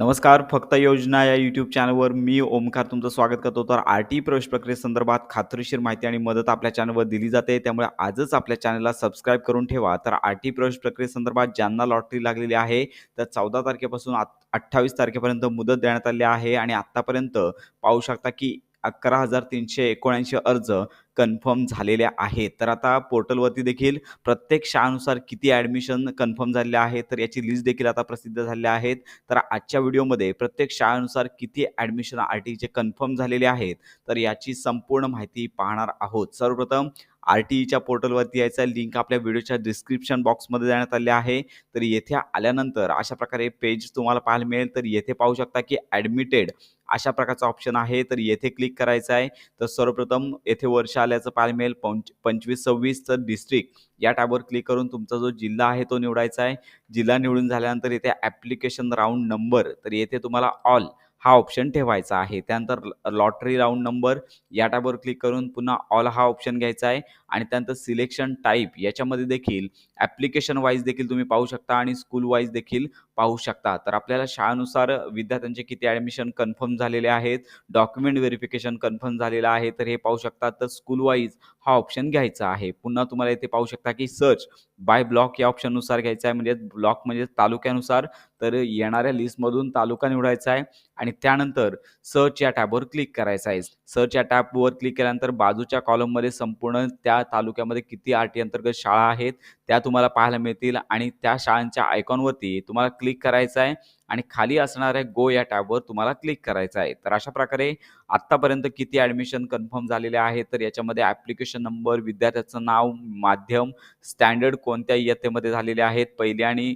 नमस्कार फक्त योजना या यूट्यूब चॅनलवर मी ओमकार तुमचं स्वागत करतो. तर आर टी प्रवेश प्रक्रियेसंदर्भात खात्रीशीर माहिती आणि मदत आपल्या चॅनलवर दिली जाते. त्यामुळे आजच आपल्या चॅनलला सबस्क्राईब करून ठेवा. तर आर टी प्रवेश प्रक्रियेसंदर्भात ज्यांना लॉटरी लागलेली आहे तर चौदा तारखेपासून आत अठ्ठावीस तारखेपर्यंत मुदत देण्यात आली आहे. आणि आत्तापर्यंत पाहू शकता की अकरा हजार तीनशे एकोणऐंशी अर्ज कन्फर्म झालेले आहेत. तर आता पोर्टलवरती देखील प्रत्येक शाळानुसार किती ॲडमिशन कन्फर्म झालेले आहेत तर याची लिस्ट देखील आता प्रसिद्ध झालेली आहेत. तर आजच्या व्हिडिओमध्ये प्रत्येक शाळानुसार किती ॲडमिशन आर टीचे कन्फर्म झालेले आहेत तर याची संपूर्ण माहिती पाहणार आहोत. सर्वप्रथम आर टी ईच्या पोर्टलवरती यायचा. लिंक आपल्या व्हिडिओच्या डिस्क्रिप्शन बॉक्समध्ये देण्यात आले आहे. तर येथे आल्यानंतर अशा प्रकारे पेज तुम्हाला पाहायला मिळेल. तर येथे पाहू शकता की ॲडमिटेड अशा प्रकारचा ऑप्शन आहे. तर येथे क्लिक करायचं आहे. तर सर्वप्रथम येथे वर्ष आल्याचं पाहायला मिळेल. पंच पंचवीस सव्वीसचं डिस्ट्रिक्ट. या टॅबवर क्लिक करून तुमचा जो जिल्हा आहे तो निवडायचा आहे. जिल्हा निवडून झाल्यानंतर येथे ॲप्लिकेशन राऊंड नंबर. तर येथे तुम्हाला ऑल हा ऑप्शन ठेवायचा आहे. त्यानंतर लॉटरी राऊंड नंबर या टॅबवर क्लिक करून पुन्हा ऑल हा ऑप्शन घ्यायचा आहे. आणि त्यानंतर सिलेक्शन टाईप याच्यामध्ये देखील ॲप्लिकेशन वाईज देखील तुम्ही पाहू शकता आणि स्कूल वाईज देखील पाहू शकता. तर आपल्याला शाळानुसार विद्यार्थ्यांचे किती ॲडमिशन कन्फर्म झालेले आहेत डॉक्युमेंट व्हेरिफिकेशन कन्फर्म झालेलं आहे तर हे पाहू शकता. तर स्कूल वाईज हा ऑप्शन घ्यायचा आहे. पुन्हा तुम्हाला इथे पाहू शकता की सर्च बाय ब्लॉक या ऑप्शननुसार घ्यायचा आहे. म्हणजे ब्लॉक म्हणजे तालुक्यानुसार. तर येणाऱ्या लिस्टमधून तालुका निवडायचा आहे. आणि त्यानंतर सर्च या टॅबवर क्लिक करायचं आहे. सर्च या टॅबवर क्लिक केल्यानंतर बाजूच्या कॉलममध्ये संपूर्ण त्या तालुक्यामध्ये किती आर टी अंतर्गत शाळा आहेत त्या तुम्हाला पाहायला मिळतील आणि त्या शाळांच्या आयकॉनवरती तुम्हाला क्लिक करायचं आहे. आणि खाली असणाऱ्या गो या टॅबवर तुम्हाला क्लिक करायचं आहे. तर अशा प्रकारे आत्तापर्यंत किती ॲडमिशन कन्फर्म झालेले आहे तर याच्यामध्ये ॲप्लिकेशन नंबर विद्यार्थ्याचं नाव माध्यम स्टँडर्ड कोणत्या इयत्तेमध्ये झालेले आहेत? पहिले आणि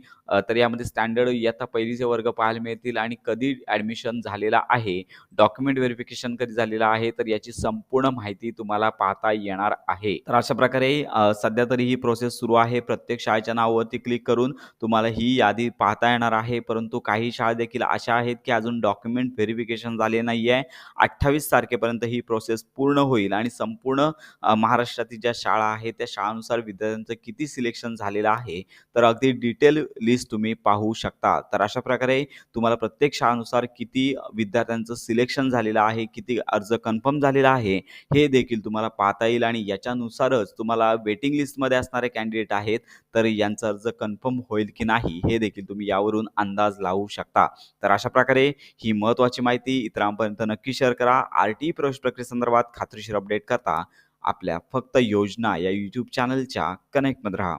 तर यामध्ये स्टँडर्ड इयत्ता पहिलीचे वर्ग पाहायला मिळतील आणि कधी ॲडमिशन झालेला आहे? डॉक्युमेंट व्हेरिफिकेशन कधी झालेलं आहे? तर याची संपूर्ण माहिती तुम्हाला पाहता येणार आहे. तर अशा प्रकारे सध्या तरी ही प्रोसेस सुरू आहे. प्रत्येक शाळेच्या नावावरती क्लिक करून तुम्हाला ही यादी पाहता येणार आहे. परंतु काही शाळा देखील अशा आहेत की अजून डॉक्युमेंट व्हेरिफिकेशन झाले नाही आहे अठ्ठावीस तारखेपर्यंत ही प्रोसेस पूर्ण होईल आणि संपूर्ण महाराष्ट्रातील ज्या शाळा आहेत त्या शाळानुसार विद्यार्थ्यांचं किती सिलेक्शन झालेलं आहे तर अगदी डिटेल लिस्ट तुम्ही पाहू शकता. तर अशा प्रकारे तुम्हाला प्रत्येक शाळानुसार किती विद्यार्थ्यांचं सिलेक्शन झालेलं आहे किती अर्ज कन्फर्म झालेला आहे हे देखील तुम्हाला पाहता येईल आणि याच्यानुसारच तुम्हाला वेटिंग लिस्टमध्ये असणारे कॅन्डिडेट आहेत तर यांचा अर्ज कन्फर्म होईल की नाही हे देखील तुम्ही यावरून अंदाज लावू शकता. तर अशा प्रकारे ही महत्त्वाची माहिती इतरांपर्यंत नक्की शेअर करा. आर टी प्रवेश प्रक्रियेसंदर्भात खात्रीशीर अपडेट करता आपल्या फक्त योजना या यूट्यूब चॅनलच्या कनेक्टमध्ये राहा.